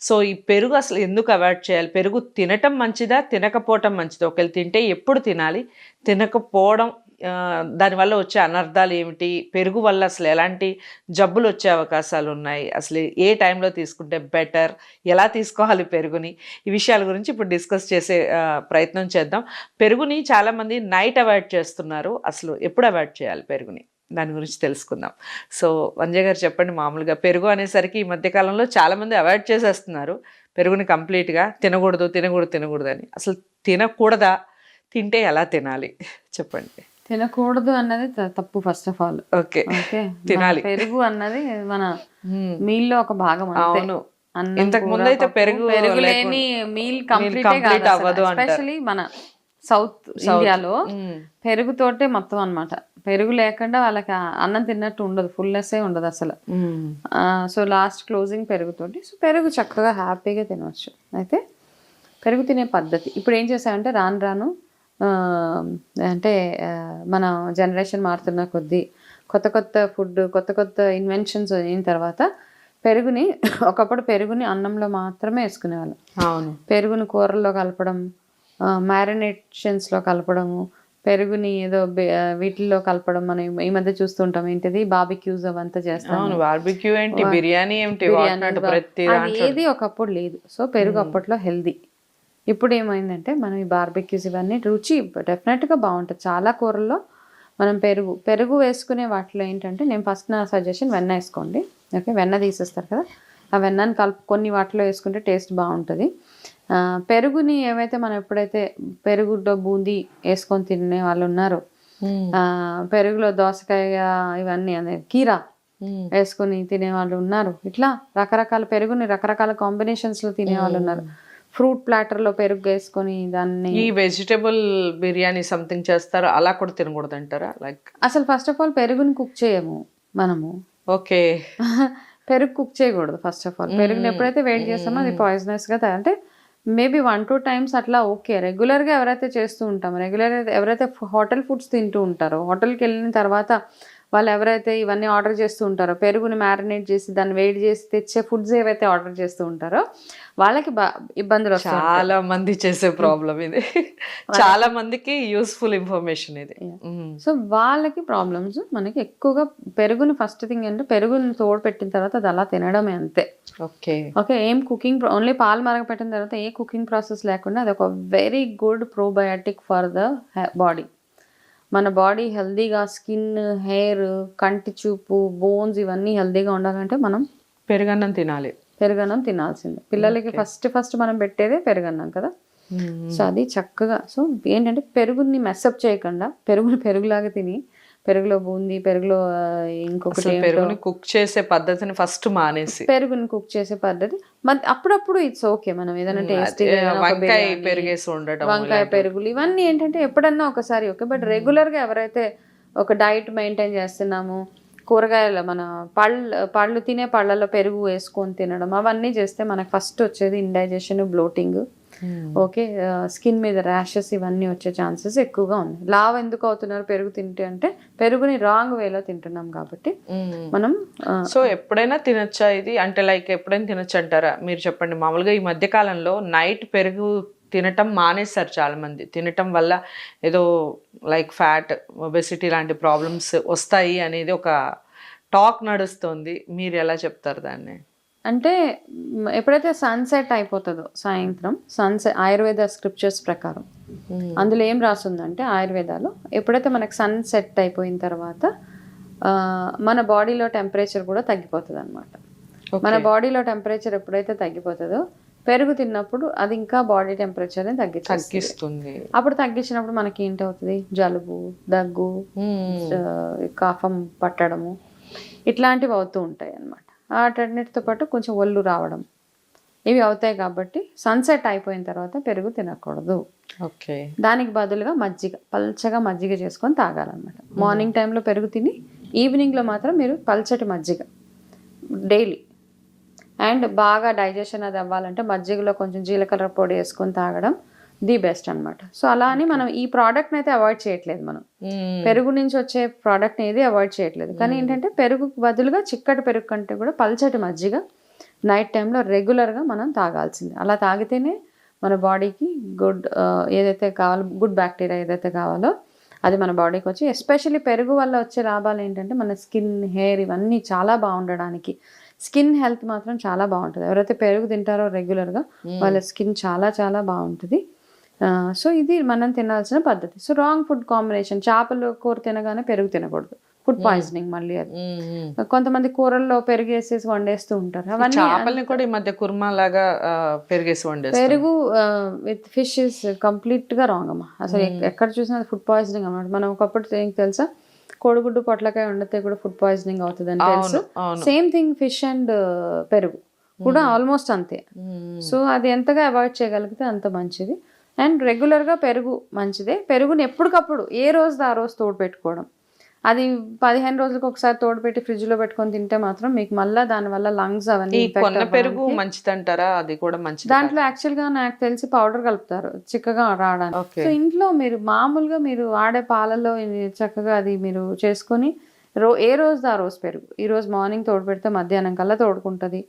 So ఈ పెరుగు అసలు ఎందుకు అవాయిడ్ చేయాలి? పెరుగు తినటం మంచిదా? తినకపోవటం మంచిదా? ఒకవేళ తింటే ఎప్పుడు తినాలి? తినకపోవడం దానివల్ల వచ్చే అనర్థాలు ఏమిటి? పెరుగు వల్ల అసలు ఎలాంటి జబ్బులు వచ్చే అవకాశాలు ఉన్నాయి? అసలు ఏ టైంలో తీసుకుంటే బెటర్? ఎలా తీసుకోవాలి పెరుగుని? ఈ విషయాల గురించి ఇప్పుడు డిస్కస్ చేసే ప్రయత్నం చేద్దాం. పెరుగుని చాలామంది నైట్ అవాయిడ్ చేస్తున్నారు. అసలు ఎప్పుడు అవాయిడ్ చేయాలి పెరుగుని? దాని గురించి తెలుసుకుందాం. సో వంజయ్ గారు చెప్పండి మామూలుగా పెరుగు అనేసరికి ఈ మధ్యకాలంలో చాలామంది అవాయిడ్ చేసేస్తున్నారు. పెరుగుని కంప్లీట్గా తినకూడదు తినకూడదు తినకూడదు అని. అసలు తినకూడదా? తింటే ఎలా తినాలి? చెప్పండి. తినకూడదు అన్నది తప్పు first of all. Okay. Okay. తినాలి. పెరుగు అన్నది మన. మీల్లో ఒక భాగం. అవును. ఇంతకు ముందు అయితే పెరుగు పెరుగు లేని మీల్ కంప్లీట్ అవ్వదు. ఎస్పెషలీ మన సౌత్ ఇండియాలో. పెరుగుతోటే మొత్తం అన్నమాట. పెరుగు లేకుండా వాళ్ళకి అన్నం తిన్నట్టు ఉండదు ఫుల్నెస్ ఉండదు అసలు. సో లాస్ట్ క్లోజింగ్ పెరుగుతోటి సో పెరుగు చక్కగా హ్యాపీగా తినవచ్చు. అయితే పెరుగు తినే పద్ధతి ఇప్పుడు ఏం చేసామంటే రాను రాను అంటే మన జనరేషన్ మారుతున్న కొద్దీ కొత్త కొత్త ఫుడ్ కొత్త కొత్త ఇన్వెన్షన్స్ అయిన తర్వాత పెరుగుని ఒకప్పుడు పెరుగుని అన్నంలో మాత్రమే వేసుకునేవాళ్ళం. అవును. పెరుగుని కూరల్లో కలపడం మ్యారినేషన్స్లో కలపడము పెరుగుని ఏదో వీటిల్లో కలపడం మనం ఈ మధ్య చూస్తుంటాం. ఏంటిది? బాబిక్యూస్ అవంతా చేస్తాం. బార్బిక్యూ ఏంటి? బిర్యానీ ఏంటి? ఏది ఒకప్పుడు లేదు. సో పెరుగు అప్పట్లో హెల్దీ. ఇప్పుడు ఏమైందంటే మనం ఈ బార్బెక్యూస్ ఇవన్నీ రుచి డెఫినెట్గా బాగుంటుంది చాలా కూరల్లో మనం పెరుగు పెరుగు వేసుకునే వాటిలో ఏంటంటే నేను ఫస్ట్ నా సజెషన్ వెన్న వేసుకోండి. ఓకే? వెన్న తీసేస్తారు కదా? ఆ వెన్నని కలుపు కొన్ని వాటిలో వేసుకుంటే టేస్ట్ బాగుంటుంది. పెరుగుని ఏవైతే మనం ఎప్పుడైతే పెరుగులో బూందీ వేసుకొని తినే వాళ్ళు ఉన్నారో పెరుగులో దోసకాయ ఇవన్నీ అదే కీరా. వేసుకుని తినేవాళ్ళు ఉన్నారు. ఇట్లా రకరకాల పెరుగుని రకరకాల కాంబినేషన్స్లో తినేవాళ్ళు ఉన్నారు. ఫ్రూట్ ప్లాటర్లో పెరుగు వేసుకొని దాన్ని ఈ వెజిటేబుల్ బిర్యానీ సంథింగ్ చేస్తారు అలా కూడా తినకూడదు అంటారా? లైక్ అసలు ఫస్ట్ ఆఫ్ ఆల్ పెరుగుని కుక్ చేయము మనము. ఓకే. పెరుగు కుక్ చేయకూడదు ఫస్ట్ ఆఫ్ ఆల్ పెరుగుని ఎప్పుడైతే వేడి చేస్తామో అది పాయిజనస్గా అంటే మేబీ వన్ టూ టైమ్స్ అట్లా ఓకే. రెగ్యులర్గా ఎవరైతే చేస్తూ ఉంటాం రెగ్యులర్ ఎవరైతే హోటల్ ఫుడ్స్ తింటూ ఉంటారో హోటల్కి వెళ్ళిన తర్వాత వాళ్ళు ఎవరైతే ఇవన్నీ ఆర్డర్ చేస్తూ ఉంటారో పెరుగుని మ్యారినేట్ చేసి దాన్ని వేడి చేసి తెచ్చే ఫుడ్స్ ఏవైతే ఆర్డర్ చేస్తూ ఉంటారో వాళ్ళకి ఇబ్బందులు వస్తాయి చాలా మంది చేసే ప్రాబ్లం ఇది. చాలా మందికి యూస్ఫుల్ ఇన్ఫర్మేషన్ ఇది. సో వాళ్ళకి ప్రాబ్లమ్స్ మనకి ఎక్కువగా పెరుగుని ఫస్ట్ థింగ్ అంటే పెరుగుని తోడు పెట్టిన తర్వాత అది అలా తినడమే అంతే. ఓకే. ఓకే ఏం కుకింగ్ ఓన్లీ పాలు మరగపెట్టిన తర్వాత ఏ కుకింగ్ ప్రాసెస్ లేకుండా అది ఒక very good probiotic for the body. మన బాడీ హెల్దీగా స్కిన్ హెయిర్ కంటి చూపు బోన్స్ ఇవన్నీ హెల్దీగా ఉండాలంటే మనం పెరుగన్నం తినాలి. పెరుగన్నం తినాల్సిందే. పిల్లలకి ఫస్ట్ ఫస్ట్ మనం పెట్టేదే పెరుగన్నం కదా. సో అది చక్కగా సో ఏంటంటే పెరుగుని మెస్అప్ చేయకుండా పెరుగుని పెరుగులాగా తిని పెరుగులో బూందీ పెరుగులో ఇంకొకటి పెరుగుని కుక్ చేసే పద్ధతిని ఫస్ట్ మానేసి. పెరుగుని కుక్ చేసే పద్ధతి. మన అప్పుడప్పుడు ఇట్స్ ఓకే మనం ఏదైనా టేస్టీ వంకాయ పెరిగేసి ఉండటం వంకాయ పెరుగులు ఇవన్నీ ఏంటంటే ఎప్పుడన్నా ఒకసారి ఓకే బట్ రెగ్యులర్గా ఎవరైతే ఒక డైట్ మెయింటైన్ చేస్తున్నాము కూరగాయలు మన పళ్ళు పళ్ళు తినే పళ్ళలో పెరుగు వేసుకొని తినడం అవన్నీ చేస్తే మనకు ఫస్ట్ వచ్చేది ఇండైజెషన్ బ్లోటింగ్. ఓకే స్కిన్ మీద ర్యాషెస్ ఇవన్నీ వచ్చే ఛాన్సెస్ ఎక్కువగా ఉన్నాయి. లావ్ ఎందుకు అవుతున్నారు పెరుగు తింటే అంటే పెరుగుని రాంగ్ వేలో తింటున్నాం కాబట్టి మ్మ్. మనం సో ఎప్పుడైనా తినొచ్చా ఇది? అంటే లైక్ ఎప్పుడైనా తినొచ్చు అంటారా? మీరు చెప్పండి. మామూలుగా ఈ మధ్య కాలంలో నైట్ పెరుగు తినటం మానేస్తారు చాలా మంది తినటం వల్ల ఏదో లైక్ ఫ్యాట్ ఒబెసిటీ లాంటి ప్రాబ్లమ్స్ వస్తాయి అనేది ఒక టాక్ నడుస్తుంది. మీరు ఎలా చెప్తారు దాన్ని? అంటే ఎప్పుడైతే సన్సెట్ అయిపోతుందో సాయంత్రం సన్సెట్ ఆయుర్వేద స్క్రిప్చర్స్ ప్రకారం అందులో ఏం రాస్తుందంటే ఆయుర్వేదాలో ఎప్పుడైతే మనకు సన్ సెట్ అయిపోయిన తర్వాత మన బాడీలో టెంపరేచర్ కూడా తగ్గిపోతుంది అనమాట మన బాడీలో టెంపరేచర్ ఎప్పుడైతే తగ్గిపోతుందో పెరుగు తిన్నప్పుడు అది ఇంకా బాడీ టెంపరేచర్ని తగ్గిస్తుంది తగ్గిస్తుంది. అప్పుడు తగ్గించినప్పుడు మనకి ఏంటవుతుంది? జలుబు దగ్గు కఫం పట్టడము ఇట్లాంటివి అవుతూ ఉంటాయి అన్నమాట వాటన్నిటితో పాటు కొంచెం ఒళ్ళు రావడం. ఇవి అవుతాయి కాబట్టి సన్సెట్ అయిపోయిన తర్వాత పెరుగు తినకూడదు. ఓకే. దానికి బదులుగా మజ్జిగ పల్చగా మజ్జిగ చేసుకొని తాగాలన్నమాట. మార్నింగ్ టైంలో పెరుగు తిని ఈవినింగ్లో మాత్రం మీరు పల్చటి మజ్జిగ డైలీ. అండ్ బాగా డైజెషన్ అది అవ్వాలంటే మజ్జిగలో కొంచెం జీలకర్ర పొడి వేసుకొని తాగడం. ది బెస్ట్ అన్నమాట. సో అలా అని మనం ఈ ప్రోడక్ట్ని అయితే అవాయిడ్ చేయట్లేదు మనం. పెరుగు నుంచి వచ్చే ప్రోడక్ట్ ఏది అవాయిడ్ చేయట్లేదు. కానీ ఏంటంటే పెరుగు బదులుగా చిక్కటి పెరుగు కంటే కూడా పల్చటి మజ్జిగ నైట్ టైంలో రెగ్యులర్గా మనం తాగాల్సింది. అలా తాగితేనే మన బాడీకి గుడ్ ఏదైతే కావాలో గుడ్ బ్యాక్టీరియా ఏదైతే కావాలో అది మన బాడీకి వచ్చి ఎస్పెషల్లీ పెరుగు వల్ల వచ్చే లాభాలు ఏంటంటే మన స్కిన్ హెయిర్ ఇవన్నీ చాలా బాగుండడానికి. స్కిన్ హెల్త్ మాత్రం చాలా బాగుంటుంది. ఎవరైతే పెరుగు తింటారో రెగ్యులర్గా వాళ్ళ స్కిన్ చాలా చాలా బాగుంటుంది. సో ఇది మనం తినాల్సిన పద్ధతి. సో రాంగ్ ఫుడ్ కాంబినేషన్ చేపలు కూర తినగానే పెరుగు తినకూడదు. ఫుడ్ పాయిజనింగ్ మళ్ళీ అది. కొంతమంది కూరల్లో పెరుగు వేసేసి వండేస్తూ ఉంటారు. అవన్నీ చేపల్ని కూడా ఈ మధ్య కుర్మా లాగా పెరిగేసి వండేస్తారు పెరుగు విత్ ఫిష్ ఇస్ కంప్లీట్గా రాంగ్ అమ్మా. అసలు ఎక్- ఎక్కడ చూసినా ఫుడ్ పాయిజనింగ్ అన్నమాట. మనం ఒకప్పుడు ఏంటి తెలుసా? కోడిగుడ్డు పొట్లకాయ వండితే కూడా ఫుడ్ పాయిజనింగ్ అవుతుంది అని తెలుసు. సేమ్ థింగ్ ఫిష్ అండ్ పెరుగు. కూడా ఆల్మోస్ట్ అంతే. సో అది ఎంతగా అవాయిడ్ చేయగలిగితే అంత మంచిది. అండ్ రెగ్యులర్గా పెరుగు మంచిదే. పెరుగుని ఎప్పటికప్పుడు ఏ రోజు ఆ రోజు తోడు పెట్టుకోవడం. అది పదిహేను రోజులకు ఒకసారి తోడు పెట్టి ఫ్రిడ్జ్లో పెట్టుకొని తింటే మాత్రం మీకు మళ్ళీ దానివల్ల లంగ్స్ అవన్నీ పెరుగు మంచిదంటారా? అది కూడా మంచిది దాంట్లో యాక్చువల్గా నాకు తెలిసి పౌడర్ కలుపుతారు చిక్కగా రావడానికి. సో ఇంట్లో మీరు మామూలుగా మీరు వాడే పాలల్లో ఇది చక్కగా అది మీరు చేసుకొని రో ఏ రోజు ఆ రోజు పెరుగు? ఈ రోజు మార్నింగ్ తోడు పెడితే మధ్యాహ్నం కల్లా తోడుకుంటది.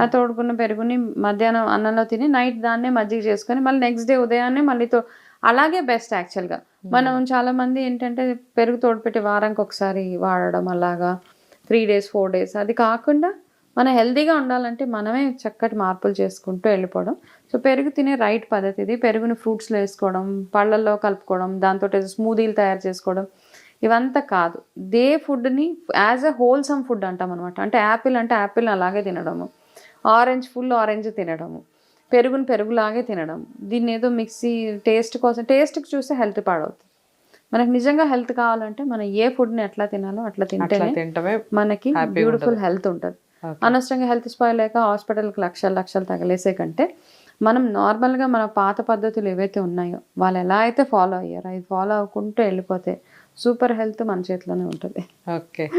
ఆ తోడుకున్న పెరుగుని మధ్యాహ్నం అన్నంలో తిని నైట్ దాన్నే మజ్జిగ చేసుకొని మళ్ళీ నెక్స్ట్ డే ఉదయాన్నే మళ్ళీ తో అలాగే బెస్ట్ యాక్చువల్గా. మనం చాలా మంది ఏంటంటే పెరుగు తోడుపెట్టి వారానికి ఒకసారి వాడడం అలాగా త్రీ డేస్ ఫోర్ డేస్ అది కాకుండా మనం హెల్తీగా ఉండాలంటే మనమే చక్కటి మార్పులు చేసుకుంటూ వెళ్ళిపోవడం. సో పెరుగు తినే రైట్ పద్ధతి ఇది. పెరుగుని ఫ్రూట్స్లో వేసుకోవడం పళ్ళల్లో కలుపుకోవడం దాంతో స్మూదీలు తయారు చేసుకోవడం ఇవంతా కాదు. దే ఫుడ్ని యాజ్ ఎ హోల్సమ్ ఫుడ్ అంటాం అనమాట అంటే యాపిల్ అంటే యాపిల్ అలాగే తినడము. ఆరెంజ్ ఫుల్ ఆరెంజ్ తినడము. పెరుగుని పెరుగులాగే తినడం. దీన్ని ఏదో మిక్సీ టేస్ట్ కోసం టేస్ట్కి చూస్తే హెల్త్ పాడవుతుంది. మనకు నిజంగా హెల్త్ కావాలంటే మనం ఏ ఫుడ్ని ఎట్లా తినాలో అట్లా తింటేనే తింటమే మనకి బ్యూటిఫుల్. హెల్త్ ఉంటుంది. అనవసరంగా హెల్త్ స్పాయిల్ లేక హాస్పిటల్కి లక్షలు లక్షలు తగలేసే కంటే మనం నార్మల్గా మన పాత పద్ధతులు ఏవైతే ఉన్నాయో వాళ్ళు ఎలా అయితే ఫాలో అయ్యారో అది ఫాలో అవ్వకుంటూ వెళ్ళిపోతే సూపర్ హెల్త్ మన చేతిలోనే ఉంటుంది. ఓకే.